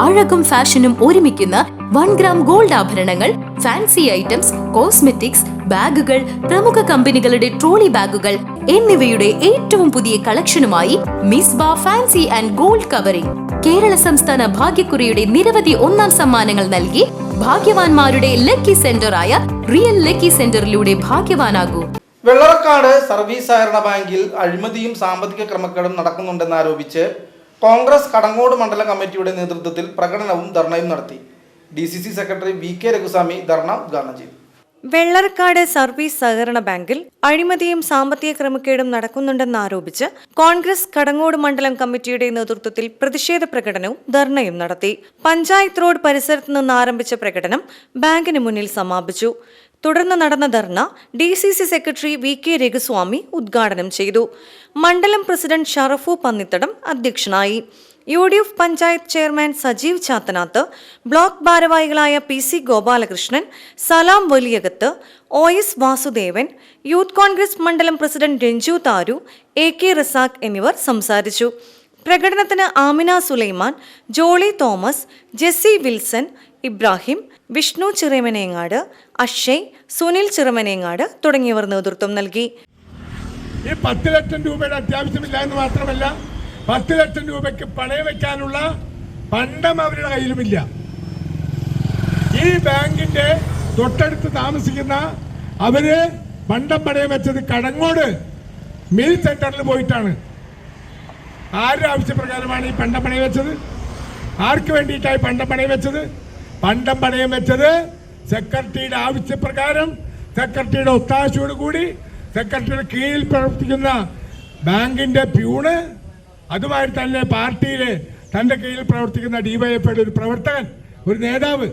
അഴകും ഫാഷനും ഒരുമിക്കുന്ന one gram gold ആഭരണങ്ങൾ ഫാൻസി ഐറ്റംസ് കോസ്മെറ്റിക്സ് ബാഗുകൾ പ്രമുഖ കമ്പനികളുടെ ട്രോളി ബാഗുകൾ എന്നിവയുടെ ഏറ്റവും പുതിയ കളക്ഷനുമായി മിസ് ബാ fancy and gold covering. Kerala സംസ്ഥാന ഭാഗ്യക്കുറിയുടെ നിരവധി ഒന്നാം സമ്മാനങ്ങൾ നൽകി ഭാഗ്യവാന്മാരുടെ ലക്കി സെന്ററായ റിയൽ ലക്കി സെന്ററിലൂടെ ഭാഗ്യവാനാകൂ. വെള്ളറക്കാട് സർവീസ് സഹകരണ ബാങ്കിൽ അഴിമതിയും സാമ്പത്തിക ക്രമക്കേടും നടക്കുന്നുണ്ടെന്ന് നടക്കുന്നുണ്ടെന്നാരോപിച്ച് കോൺഗ്രസ് കടങ്ങോട് മണ്ഡലം കമ്മിറ്റിയുടെ നേതൃത്വത്തിൽ പ്രകടനവും ധർണയും നടത്തി. D secretary V K Raghuswami dharna ഉദ്ഘാടനം ചെയ്തു. വെള്ളർക്കാട് സർവീസ് സഹകരണ ബാങ്കിൽ അഴിമതിയും സാമ്പത്തിക ക്രമക്കേടും നടക്കുന്നുണ്ടെന്നാരോപിച്ച് കോൺഗ്രസ് കടങ്ങോട് മണ്ഡലം കമ്മിറ്റിയുടെ നേതൃത്വത്തിൽ പ്രതിഷേധ പ്രകടനവും ധർണയും നടത്തി. പഞ്ചായത്ത് റോഡ് പരിസരത്ത് നിന്ന് ആരംഭിച്ച പ്രകടനം ബാങ്കിന് മുന്നിൽ സമാപിച്ചു. തുടർന്ന് നടന്ന dharna D C C secretary V K Raghuswami ഉദ്ഘാടനം ചെയ്തു. മണ്ഡലം പ്രസിഡന്റ് ഷറഫു പന്നിത്തടം അധ്യക്ഷനായി. U D F panchayat chairman Sajeev Chathanath block ഭാരവാഹികളായ P C Gopalakrishnan Salam Valiyakath O S Vasudevan youth Congress മണ്ഡലം president Ranju Tharu A K Razak എന്നിവർ സംസാരിച്ചു. പ്രകടനത്തിന് ആമിന സുലൈമാൻ ജോളി തോമസ് ജെസ്സി വിൽസൺ ഇബ്രാഹിം വിഷ്ണു ചിറമനേങ്ങാട് അക്ഷയ് സുനിൽ ചിറമനേങ്ങാട് തുടങ്ങിയവർ നേതൃത്വം നൽകി. ഈ പത്ത് ലക്ഷം രൂപയുടെ അത്യാവശ്യമില്ല എന്ന് മാത്രമല്ല പത്ത് ലക്ഷം രൂപയ്ക്ക് പണയം വെക്കാനുള്ള പണ്ടം അവരുടെ കയ്യിലുമില്ല. ഈ ബാങ്കിന്റെ തൊട്ടടുത്ത് താമസിക്കുന്ന അവർ പണ്ടം പണയം വെച്ചത് കടങ്ങോട് മിൽ സെന്ററിൽ പോയിട്ടാണ്. ആരുടെ ആവശ്യപ്രകാരമാണ് ഈ പണ്ടം പണയം വെച്ചത്? ആർക്ക് വേണ്ടിയിട്ടായി പണ്ടം പണയം വെച്ചത്? പണ്ടം പണയം വെച്ചത് സെക്രട്ടറിയുടെ ആവശ്യപ്രകാരം സെക്രട്ടറിയുടെ ഒത്താശയോട് കൂടി സെക്രട്ടറിയുടെ കീഴിൽ പ്രവർത്തിക്കുന്ന ബാങ്കിന്റെ പ്യൂണ് അതുമായി തന്നെ പാർട്ടിയിൽ തന്റെ കീഴിൽ പ്രവർത്തിക്കുന്ന ഡിവൈഎഫ്ഐയുടെ ഒരു പ്രവർത്തകൻ ഒരു നേതാവ്.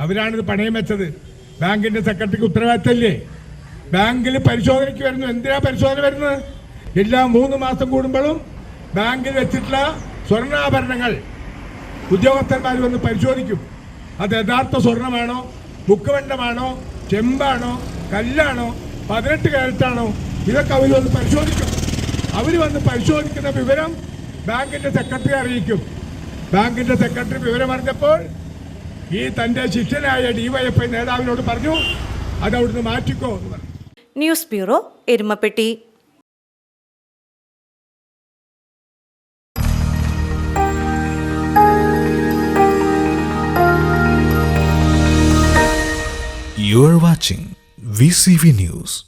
അവരാണിത് പണയം വെച്ചത്. ബാങ്കിന്റെ സെക്രട്ടറിക്ക് ഉത്തരവാദിത്തമില്ലേ? ബാങ്കിൽ പരിശോധനയ്ക്ക് വരുന്നു. എന്തിനാ പരിശോധന വരുന്നത്? എല്ലാ മൂന്ന് മാസം കൂടുമ്പോഴും ബാങ്കിൽ വെച്ചിട്ടുള്ള സ്വർണാഭരണങ്ങൾ ഉദ്യോഗസ്ഥന്മാർ വന്ന് പരിശോധിക്കും. അത് യഥാർത്ഥ സ്വർണമാണോ ബുക്കുവെണ്ടമാണോ ചെമ്പാണോ കല്ലാണോ പതിനെട്ട് കാരറ്റാണോ ഇതൊക്കെ അവർ വന്ന് പരിശോധിക്കും. അവർ വന്ന് പരിശോധിക്കുന്ന വിവരം ബാങ്കിന്റെ സെക്രട്ടറി അറിയിക്കും. ബാങ്കിന്റെ സെക്രട്ടറി വിവരം അറിഞ്ഞപ്പോൾ ഈ തന്റെ ശിഷ്യനായ ഡിവൈഎഫ്ഐ നേതാവിനോട് പറഞ്ഞു അത് അവിടുന്ന് മാറ്റിക്കോ എന്ന് പറഞ്ഞു. News bureau Erumapetty. You are watching VCV News.